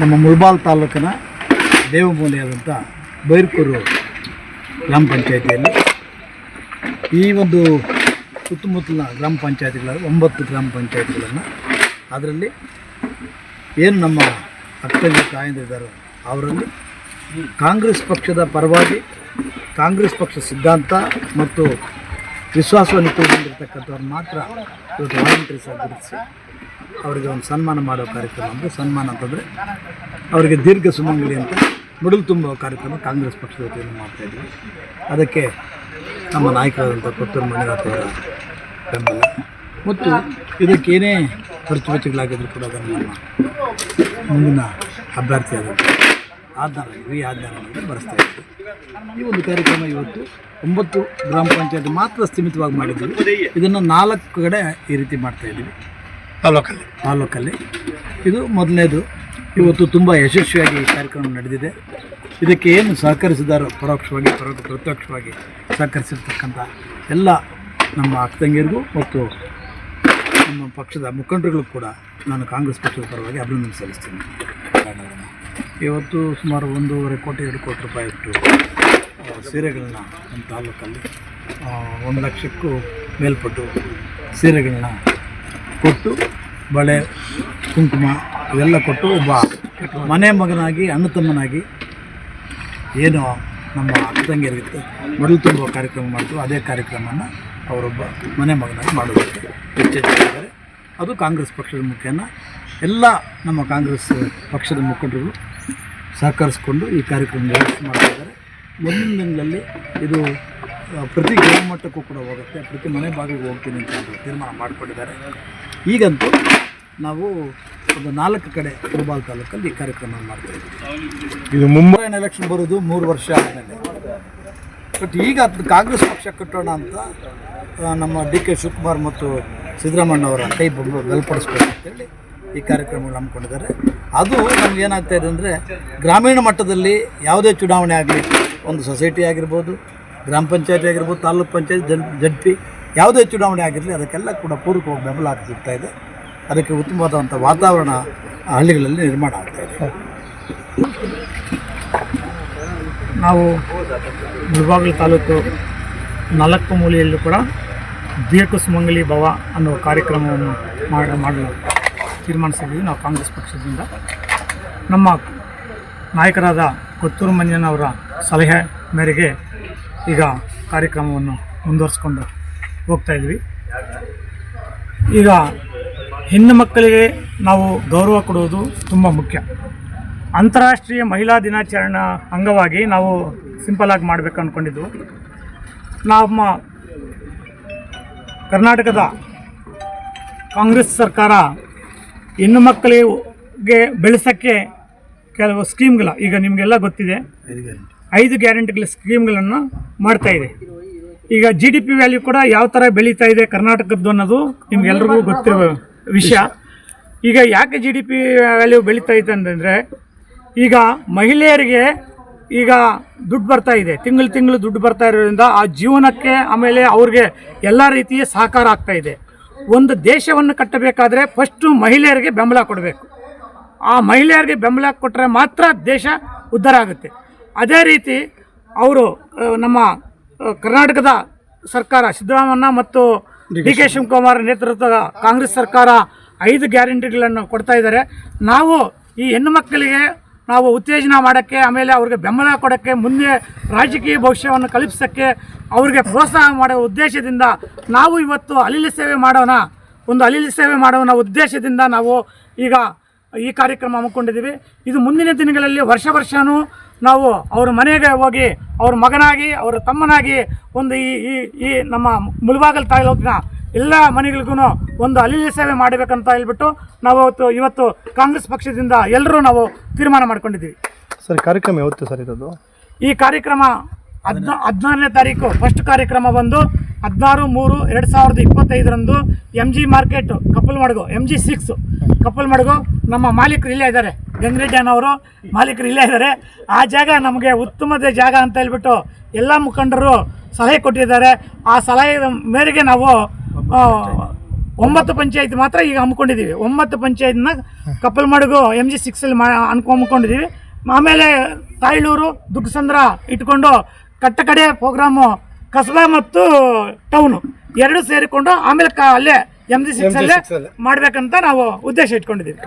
ನಮ್ಮ ಮುಳ್ಬಾಲ್ ತಾಲೂಕಿನ ದೇವಮೂಲೆಯಾದಂಥ ಬೈರ್ಕೂರು ಗ್ರಾಮ ಪಂಚಾಯಿತಿಯಲ್ಲಿ ಈ ಒಂದು ಸುತ್ತಮುತ್ತಲಿನ ಗ್ರಾಮ ಪಂಚಾಯತಿಗಳ ಒಂಬತ್ತು ಗ್ರಾಮ ಪಂಚಾಯತಿಗಳನ್ನು ಅದರಲ್ಲಿ ಏನು ನಮ್ಮ ಅಕ್ಕಿ ಕಾಯಂದಿದ್ದಾರೋ ಅವರಲ್ಲಿ ಕಾಂಗ್ರೆಸ್ ಪಕ್ಷದ ಪರವಾಗಿ ಕಾಂಗ್ರೆಸ್ ಪಕ್ಷ ಸಿದ್ಧಾಂತ ಮತ್ತು ವಿಶ್ವಾಸವನ್ನು ತೋರಿಸಿರ್ತಕ್ಕಂಥವ್ರು ಮಾತ್ರ ಇವತ್ತು ವಾಲಂಟರೀಸ್ ಆಗಿ ಗುರುತಿಸಿ ಅವರಿಗೆ ಒಂದು ಸನ್ಮಾನ ಮಾಡೋ ಕಾರ್ಯಕ್ರಮ ಅಂದರೆ ಸನ್ಮಾನ ಅಂತಂದರೆ ಅವರಿಗೆ ದೀರ್ಘ ಸುಮಂಗಲಿ ಅಂತ ಮುಡುಲು ತುಂಬುವ ಕಾರ್ಯಕ್ರಮ ಕಾಂಗ್ರೆಸ್ ಪಕ್ಷದ ವತಿಯಿಂದ ಮಾಡ್ತಾಯಿದ್ವಿ ಅದಕ್ಕೆ ನಮ್ಮ ನಾಯಕರಾದಂಥ ಕೊತ್ತೂರು ಮಂಜುನಾಥ್ ಅವರ ಬೆಂಬಲ. ಮತ್ತು ಇದಕ್ಕೇನೇ ಖರ್ಚು ವೆಚ್ಚಗಳಾಗಿದ್ದರೂ ಕೂಡ ಅದನ್ನು ನಮ್ಮ ಮುಂದಿನ ಅಭ್ಯರ್ಥಿಯಾದಂಥ ಆಧಾರ ಈ ಆಧಾರವನ್ನು ಬರೆಸ್ತಾ ಇದ್ದೀವಿ ಈ ಒಂದು ಕಾರ್ಯಕ್ರಮ ಇವತ್ತು ಒಂಬತ್ತು ಗ್ರಾಮ ಪಂಚಾಯತ್ ಮಾತ್ರ ಸ್ಥಿಮಿತವಾಗಿ ಮಾಡಿದ್ದೀವಿ. ಇದನ್ನು ನಾಲ್ಕು ಕಡೆ ಈ ರೀತಿ ಮಾಡ್ತಾ ಇದ್ದೀವಿ. ತಾಲೂಕಲ್ಲಿ. ತಾಲೂಕಲ್ಲಿ. ಇದು ಮೊದಲನೇದು. ಇವತ್ತು ತುಂಬ ಯಶಸ್ವಿಯಾಗಿ ಈ ಕಾರ್ಯಕ್ರಮ ನಡೆದಿದೆ. ಇದಕ್ಕೆ ಏನು ಸಹಕರಿಸಿದಾರೋ ಪರೋಕ್ಷವಾಗಿ ಪರೋ ಪ್ರತ್ಯಕ್ಷವಾಗಿ ಸಹಕರಿಸಿರ್ತಕ್ಕಂಥ ಎಲ್ಲ ನಮ್ಮ ಅಕ್ಕಂಗಿರಿಗೂ ಮತ್ತು ನಮ್ಮ ಪಕ್ಷದ ಮುಖಂಡರುಗಳು ಕೂಡ ನಾನು ಕಾಂಗ್ರೆಸ್ ಪಕ್ಷದ ಪರವಾಗಿ ಅಭಿನಂದನೆ ಸಲ್ಲಿಸ್ತೀನಿ. ಇವತ್ತು ಸುಮಾರು ಒಂದೂವರೆ ಕೋಟಿ, ಎರಡು ಕೋಟಿ ರೂಪಾಯಿ ಇಟ್ಟು ಸೀರೆಗಳನ್ನ ನಮ್ಮ ತಾಲೂಕಲ್ಲಿ ಒಂದು ಲಕ್ಷಕ್ಕೂ ಮೇಲ್ಪಟ್ಟು ಸೀರೆಗಳನ್ನ ಕೊಟ್ಟು ಬಳೆ, ಕುಂಕುಮ ಇವೆಲ್ಲ ಕೊಟ್ಟು ಒಬ್ಬ ಮನೆ ಮಗನಾಗಿ ಅಣ್ಣ ತಮ್ಮನಾಗಿ ಏನು ನಮ್ಮ ಅಕ್ಕ ತಂಗಿಯರಿಗಿತ್ತು ಮೊದಲು ತುಂಬುವ ಕಾರ್ಯಕ್ರಮ ಮಾಡ್ತೀವಿ ಅದೇ ಕಾರ್ಯಕ್ರಮವನ್ನು ಅವರೊಬ್ಬ ಮನೆ ಮಗನಾಗಿ ಮಾಡೋದಕ್ಕೆ ಹೆಚ್ಚೆಚ್ಚಿದ್ದಾರೆ ಅದು ಕಾಂಗ್ರೆಸ್ ಪಕ್ಷದ ಮುಖೇನ ಎಲ್ಲ ನಮ್ಮ ಕಾಂಗ್ರೆಸ್ ಪಕ್ಷದ ಮುಖಂಡರು ಸಹಕರಿಸಿಕೊಂಡು ಈ ಕಾರ್ಯಕ್ರಮ ವ್ಯವಸ್ಥೆ ಮಾಡ್ತಿದ್ದಾರೆ. ಮುಂದಿನ ದಿನಗಳಲ್ಲಿ ಇದು ಪ್ರತಿ ಗ್ರಾಮ ಮಟ್ಟಕ್ಕೂ ಕೂಡ ಹೋಗುತ್ತೆ. ಪ್ರತಿ ಮನೆ ಬಾಗಿಲಿಗೆ ಹೋಗ್ತೀನಿ ಅಂತ ತೀರ್ಮಾನ ಮಾಡಿಕೊಂಡಿದ್ದಾರೆ. ಈಗಂತೂ ನಾವು ಒಂದು ನಾಲ್ಕು ಕಡೆ ಮುಂಬಾಲ್ ತಾಲೂಕಲ್ಲಿ ಈ ಕಾರ್ಯಕ್ರಮ ಮಾಡ್ತಾ ಇದ್ದೀವಿ. ಇದು ಮುಂಬೈನ ಮುಂಬೈ ಎಲೆಕ್ಷನ್ ಬರೋದು ಮೂರು ವರ್ಷ ಆದಮೇಲೆ. ಬಟ್ ಈಗ ಅದು ಕಾಂಗ್ರೆಸ್ ಪಕ್ಷ ಕಟ್ಟೋಣ ಅಂತ ನಮ್ಮ ಡಿ ಕೆ ಶಿವಕುಮಾರ್ ಮತ್ತು ಸಿದ್ದರಾಮಣ್ಣವರ ಕೈ ಬಲಪಡಿಸ್ಬೇಕು ಅಂತೇಳಿ ಈ ಕಾರ್ಯಕ್ರಮಗಳು ಹಮ್ಮಿಕೊಂಡಿದ್ದಾರೆ. ಅದು ನಮ್ಗೆ ಏನಾಗ್ತಾ ಇದೆ ಅಂದರೆ ಗ್ರಾಮೀಣ ಮಟ್ಟದಲ್ಲಿ ಯಾವುದೇ ಚುನಾವಣೆ ಆಗಲಿ ಒಂದು ಸೊಸೈಟಿ ಆಗಿರ್ಬೋದು ಗ್ರಾಮ ಪಂಚಾಯತಿ ಆಗಿರ್ಬೋದು ತಾಲೂಕು ಪಂಚಾಯತ್ ಜನ್ ಜಡ್ ಪಿ ಯಾವುದೇ ಚುನಾವಣೆ ಆಗಿರಲಿ, ಅದಕ್ಕೆಲ್ಲ ಕೂಡ ಪೂರಕವಾಗಿ ಬೆಂಬಲ ಸಿಗ್ತಾ ಇದೆ. ಅದಕ್ಕೆ ಉತ್ತಮವಾದಂಥ ವಾತಾವರಣ ಹಳ್ಳಿಗಳಲ್ಲಿ ನಿರ್ಮಾಣ ಆಗ್ತಾ ಇದೆ. ನಾವು ಮುಳಬಾಗಿಲು ತಾಲೂಕು ನಾಲ್ಕು ಮೂಲೆಯಲ್ಲೂ ಕೂಡ ದೀಪಕುಸುಮಂಗಲಿ ಸುಮಂಗಲಿ ಭವ ಅನ್ನೋ ಕಾರ್ಯಕ್ರಮವನ್ನು ಮಾಡ, ಮಾಡಲು ತೀರ್ಮಾನಿಸಿದ್ದೀವಿ ನಾವು ಕಾಂಗ್ರೆಸ್ ಪಕ್ಷದಿಂದ. ನಮ್ಮ ನಾಯಕರಾದ ಕೊತ್ತೂರು ಮಂಜನವರ ಸಲಹೆ ಮೇರೆಗೆ ಈಗ ಕಾರ್ಯಕ್ರಮವನ್ನು ಮುಂದುವರಿಸ್ಕೊಂಡು ಹೋಗ್ತಾ ಇದ್ವಿ. ಈಗ ಹೆಣ್ಣು ಮಕ್ಕಳಿಗೆ ನಾವು ಗೌರವ ಕೊಡುವುದು ತುಂಬ ಮುಖ್ಯ. ಅಂತಾರಾಷ್ಟ್ರೀಯ ಮಹಿಳಾ ದಿನಾಚರಣೆ ಅಂಗವಾಗಿ ನಾವು ಸಿಂಪಲ್ ಆಗಿ ಮಾಡಬೇಕು ಅಂದ್ಕೊಂಡಿದ್ದು ನಮ್ಮ ಕರ್ನಾಟಕದ ಕಾಂಗ್ರೆಸ್ ಸರ್ಕಾರ ಹೆಣ್ಣು ಮಕ್ಕಳಿಗೆ ಬೆಳೆಸೋಕ್ಕೆ ಕೆಲವು ಸ್ಕೀಮ್ಗಳ, ಈಗ ನಿಮಗೆಲ್ಲ ಗೊತ್ತಿದೆ, ಐದು ಗ್ಯಾರಂಟಿಗಳ ಸ್ಕೀಮ್ಗಳನ್ನು ಮಾಡ್ತಾ ಇದೆ. ಈಗ ಜಿ ಡಿ ಪಿ ವ್ಯಾಲ್ಯೂ ಕೂಡ ಯಾವ ಥರ ಬೆಳೀತಾ ಇದೆ ಕರ್ನಾಟಕದ್ದು ಅನ್ನೋದು ನಿಮ್ಗೆಲ್ರಿಗೂ ಗೊತ್ತಿರುವ ವಿಷಯ. ಈಗ ಯಾಕೆ ಜಿ ಡಿ ಪಿ ವ್ಯಾಲ್ಯೂ ಬೆಳೀತಾ ಇದೆ ಅಂತಂದರೆ ಈಗ ಮಹಿಳೆಯರಿಗೆ ಈಗ ದುಡ್ಡು ಬರ್ತಾ ಇದೆ ತಿಂಗಳು ತಿಂಗಳು ದುಡ್ಡು ಬರ್ತಾ ಇರೋದ್ರಿಂದ ಆ ಜೀವನಕ್ಕೆ ಆಮೇಲೆ ಅವ್ರಿಗೆ ಎಲ್ಲ ರೀತಿಯ ಸಹಕಾರ ಆಗ್ತಾ ಇದೆ. ಒಂದು ದೇಶವನ್ನು ಕಟ್ಟಬೇಕಾದ್ರೆ ಫಸ್ಟು ಮಹಿಳೆಯರಿಗೆ ಬೆಂಬಲ ಕೊಡಬೇಕು. ಆ ಮಹಿಳೆಯರಿಗೆ ಬೆಂಬಲ ಕೊಟ್ಟರೆ ಮಾತ್ರ ದೇಶ ಉದ್ಧಾರ ಆಗುತ್ತೆ. ಅದೇ ರೀತಿ ಅವರು ನಮ್ಮ ಕರ್ನಾಟಕದ ಸರ್ಕಾರ ಸಿದ್ದರಾಮಣ್ಣ ಮತ್ತು ಡಿ ಕೆ ಶಿವಕುಮಾರ್. ನೇತೃತ್ವದ ಕಾಂಗ್ರೆಸ್ ಸರ್ಕಾರ ಐದು ಗ್ಯಾರಂಟಿಗಳನ್ನು ಕೊಡ್ತಾ ಇದ್ದಾರೆ. ನಾವು ಈ ಹೆಣ್ಣು ಮಕ್ಕಳಿಗೆ ನಾವು ಉತ್ತೇಜನ ಮಾಡೋಕ್ಕೆ ಆಮೇಲೆ ಅವ್ರಿಗೆ ಬೆಂಬಲ ಕೊಡೋಕ್ಕೆ ಮುಂದೆ ರಾಜಕೀಯ ಭವಿಷ್ಯವನ್ನು ಕಲ್ಪಿಸೋಕ್ಕೆ ಅವ್ರಿಗೆ ಪ್ರೋತ್ಸಾಹ ಮಾಡೋ ಉದ್ದೇಶದಿಂದ ನಾವು ಇವತ್ತು ಅಲಿಲಿ ಸೇವೆ ಮಾಡೋಣ ಒಂದು ಅಲಿಲಿ ಸೇವೆ ಮಾಡೋಣ ಉದ್ದೇಶದಿಂದ ನಾವು ಈಗ ಈ ಕಾರ್ಯಕ್ರಮ ಹಮ್ಮಿಕೊಂಡಿದ್ದೀವಿ. ಇದು ಮುಂದಿನ ದಿನಗಳಲ್ಲಿ ವರ್ಷ ವರ್ಷವೂ ನಾವು ಅವ್ರ ಮನೆಗೆ ಹೋಗಿ ಅವ್ರ ಮಗನಾಗಿ ಅವರ ತಮ್ಮನಾಗಿ ಒಂದು ಈ ಈ ಈ ನಮ್ಮ ಮುಳಬಾಗಲ್ ತಾಲೂಕಿನ ಎಲ್ಲ ಮನೆಗಳಿಗೂ ಒಂದು ಅಲ್ಲಿ ಸೇವೆ ಮಾಡಬೇಕಂತ ಹೇಳ್ಬಿಟ್ಟು ನಾವು ಇವತ್ತು ಇವತ್ತು ಕಾಂಗ್ರೆಸ್ ಪಕ್ಷದಿಂದ ಎಲ್ಲರೂ ನಾವು ತೀರ್ಮಾನ ಮಾಡ್ಕೊಂಡಿದ್ದೀವಿ. ಸರ್ ಕಾರ್ಯಕ್ರಮ ಯಾವತ್ತು ಸರ್ ಇರೋದು? ಈ ಕಾರ್ಯಕ್ರಮ ಹದ್ನ ಹದಿನಾರನೇ ತಾರೀಕು ಫಸ್ಟ್ ಕಾರ್ಯಕ್ರಮ ಬಂದು ಹದಿನಾರು, ಮೂರು, ಎರಡು ಸಾವಿರದ ಇಪ್ಪತ್ತೈದರಂದು ಎಂ ಜಿ ಮಾರ್ಕೆಟ್ ಕಪ್ಪಲ್ ಮಡಗು ಎಂ ಜಿ ಸಿಕ್ಸ್ ಕಪ್ಪಲ್ ಮಡಗು ನಮ್ಮ ಮಾಲೀಕರು ಇಲ್ಲೇ ಇದ್ದಾರೆ. ಗಂಗರೆಡ್ಡಿ ಅನ್ನೋರು ಮಾಲೀಕರು ಇಲ್ಲೇ ಇದ್ದಾರೆ. ಆ ಜಾಗ ನಮಗೆ ಉತ್ತಮದ ಜಾಗ ಅಂತ ಹೇಳ್ಬಿಟ್ಟು ಎಲ್ಲ ಮುಖಂಡರು ಸಲಹೆ ಕೊಟ್ಟಿದ್ದಾರೆ. ಆ ಸಲಹೆ ಮೇರೆಗೆ ನಾವು ಒಂಬತ್ತು ಪಂಚಾಯತ್ ಮಾತ್ರ ಈಗ ಹಮ್ಮಿಕೊಂಡಿದ್ದೀವಿ. ಒಂಬತ್ತು ಪಂಚಾಯತ್ನ ಕಪ್ಪಲ್ ಮಡುಗು ಎಂ ಜಿ ಸಿಕ್ಸಲ್ಲಿ ಮಾ ಅನ್ಕೊ ಹಮ್ಮಿಕೊಂಡಿದ್ದೀವಿ. ಆಮೇಲೆ ತಾಯ್ಲೂರು ದುಗ್ಸಂದ್ರ ಇಟ್ಕೊಂಡು ಕಟ್ಟಕಡೆ ಪ್ರೋಗ್ರಾಮು ಕಸಬಾ ಮತ್ತು ಟೌನು ಎರಡು ಸೇರಿಕೊಂಡು ಆಮೇಲೆ ಕ ಅಲ್ಲೇ ಎಂ ಜಿ ಸಿಕ್ಸ್ ಅಲ್ಲೇ. ಮಾಡ್ಬೇಕಂತ ನಾವು ಉದ್ದೇಶ ಇಟ್ಕೊಂಡಿದ್ದೀವಿ.